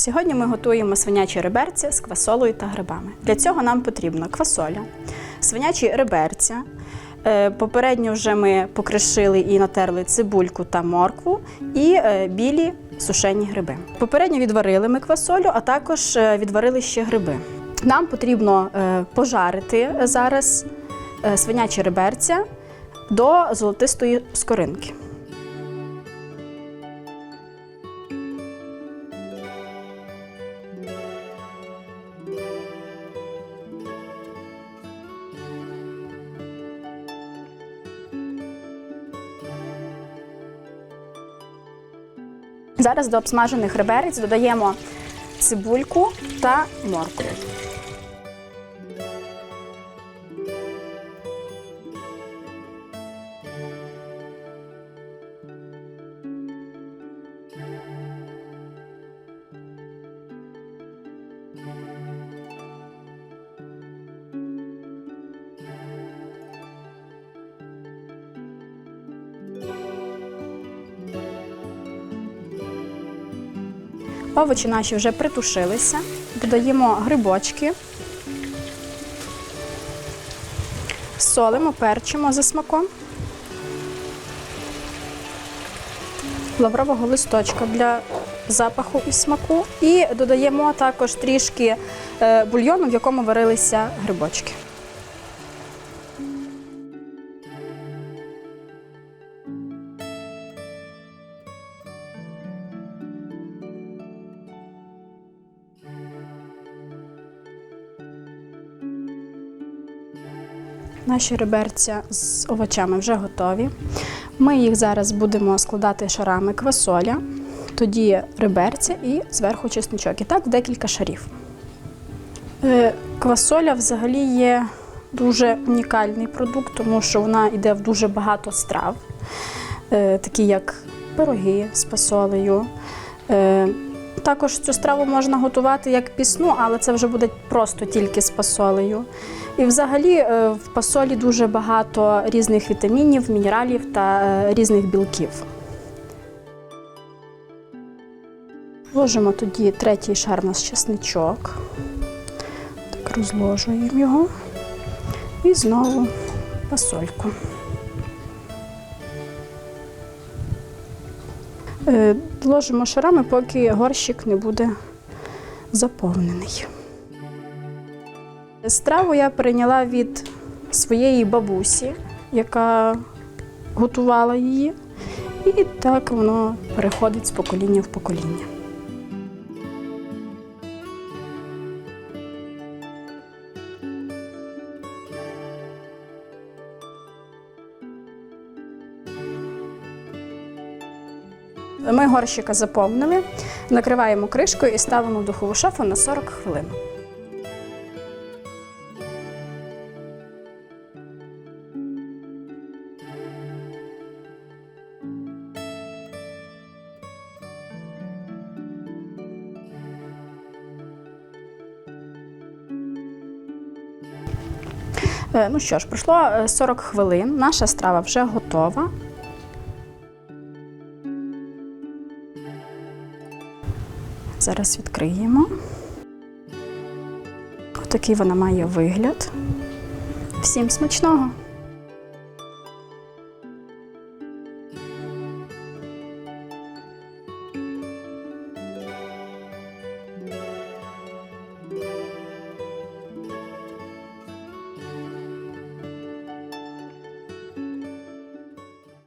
Сьогодні ми готуємо свинячі реберця з квасолою та грибами. Для цього нам потрібна квасоля, свинячі реберця. Е, Попередньо вже ми покришили і натерли цибульку та моркву і е, білі сушені гриби. Попередньо відварили ми квасолю, а також е, відварили ще гриби. Нам потрібно пожарити зараз свинячі реберця до золотистої скоринки. Зараз до обсмажених реберець додаємо цибульку та моркву. Овочі наші вже притушилися. Додаємо грибочки, солимо, перчимо за смаком. Лаврового листочка для запаху і смаку. І додаємо також трішки е, бульйону, в якому варилися грибочки. Наші реберця з овочами вже готові. Ми їх зараз будемо складати шарами квасоля, тоді реберця і зверху чесничок. І так декілька шарів. Е, Квасоля взагалі є дуже унікальний продукт, тому що вона йде в дуже багато страв, е, такі як пироги з фасолею. Також цю страву можна готувати як пісну, але це вже буде просто тільки з фасолею. І взагалі е, в пасолі дуже багато різних вітамінів, мінералів та е, різних білків. Вложимо тоді третій шар на чесничок. Так розложуємо його. І знову пасольку. Ложимо шарами, поки горщик не буде заповнений. Страву я прийняла від своєї бабусі, яка готувала її, і так воно переходить з покоління в покоління. Ми горщика заповнили, накриваємо кришкою і ставимо в духову шафу на 40 хвилин. Е, Ну що ж, пройшло е, 40 хвилин. Наша страва вже готова. Зараз відкриємо. Отакий вона має вигляд. Всім смачного!